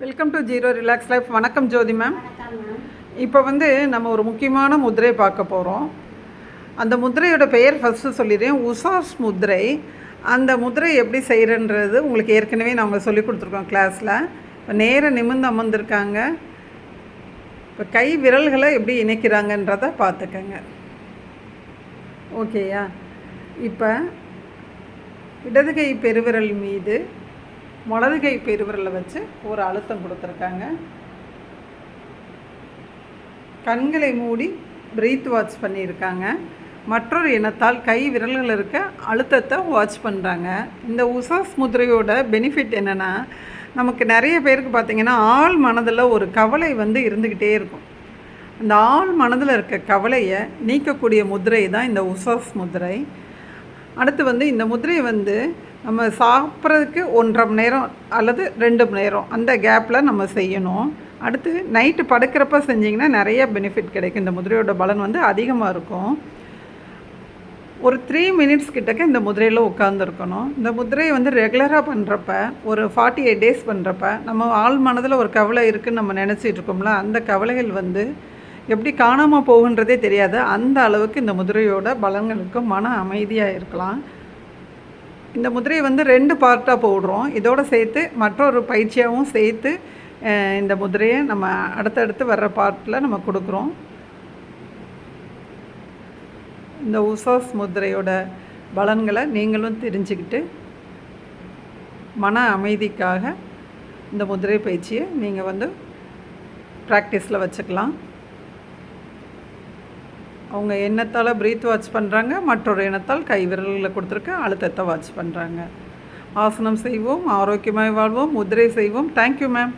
Welcome to zero relax life வணக்கம் ஜோதி ma'am இப்போ வந்து நம்ம ஒரு முக்கியமான முதிரை பார்க்க போகிறோம் அந்த முத்திரையோட பெயர் ஃபஸ்ட்டு சொல்லிடுறேன். உசாஸ் முதிரை. அந்த முத்திரை எப்படி செய்கிறன்றது உங்களுக்கு ஏற்கனவே நாங்கள் சொல்லி கொடுத்துருக்கோம் கிளாஸில் இப்போ நேர நிமிர்ந்து அமர்ந்திருக்காங்க. இப்போ கை விரல்களை எப்படி இணைக்கிறாங்கன்றத பார்த்துக்கங்க. ஓகேயா இப்போ இடது கை பெருவிரல் மீது வலது கை பெருவிரலை வச்சு ஒரு அழுத்தம் கொடுத்துருக்காங்க. கண்களை மூடி பிரீத் வாட்ச் பண்ணியிருக்காங்க. மற்றொரு இனத்தால் கை விரல்கள் இருக்க அழுத்தத்தை வாட்ச் பண்ணுறாங்க இந்த உசாஸ் முதிரையோட பெனிஃபிட் என்னென்னா நமக்கு நிறைய பேருக்கு பார்த்திங்கன்னா ஆள் மனதில் ஒரு கவலை வந்து இருந்துக்கிட்டே இருக்கும். அந்த ஆள் மனதில் இருக்க கவலையை நீக்கக்கூடிய முதிரை தான் இந்த உசாஸ் முதிரை. அடுத்து வந்து இந்த முதிரையை வந்து நம்ம சாப்பிட்றதுக்கு ஒன்றரை மணி நேரம் அல்லது ரெண்டு மணி நேரம் அந்த கேப்பில் நம்ம செய்யணும். அடுத்து நைட்டு படுக்கிறப்ப செஞ்சிங்கன்னா நிறைய பெனிஃபிட் கிடைக்கும். இந்த முதிரையோட பலன் வந்து அதிகமாக இருக்கும். ஒரு த்ரீ மினிட்ஸ் கிட்டக்க இந்த முதிரையில் உட்காந்துருக்கணும் இந்த முதிரையை வந்து ரெகுலராக பண்ணுறப்ப ஒரு ஃபார்ட்டி எயிட் டேஸ் பண்ணுறப்ப நம்ம ஆள் மனதில் ஒரு கவலை இருக்குன்னு நம்ம நினச்சிட்டு இருக்கோம்ல அந்த கவலைகள் வந்து எப்படி காணாமல் போகுன்றதே தெரியாது. அந்த அளவுக்கு இந்த முதிரையோட பலன்களுக்கு மன அமைதியாக இருக்கலாம். இந்த முதிரையை வந்து ரெண்டு பார்ட்டாக போடுறோம். இதோட சேர்த்து மற்றொரு பயிற்சியாகவும் சேர்த்து இந்த முதிரையை நம்ம அடுத்தடுத்து வர்ற பார்ட்டில் நம்ம கொடுக்குறோம். இந்த உசாஸ் முதிரையோட பலன்களை நீங்களும் தெரிஞ்சுக்கிட்டு மன அமைதிக்காக இந்த முதிரை பயிற்சியை நீங்கள் வந்து ப்ராக்டிஸில் வச்சுக்கலாம். அவங்க எண்ணத்தால் ப்ரீத் வாட்ச் பண்ணுறாங்க மற்றொரு எண்ணத்தால் கை விரல்களை கொடுத்துருக்க அழுத்தத்தை வாட்ச் பண்ணுறாங்க ஆசனம் செய்வோம் ஆரோக்கியமாய் வாழ்வோம் முதிரை செய்வோம். Thank you ma'am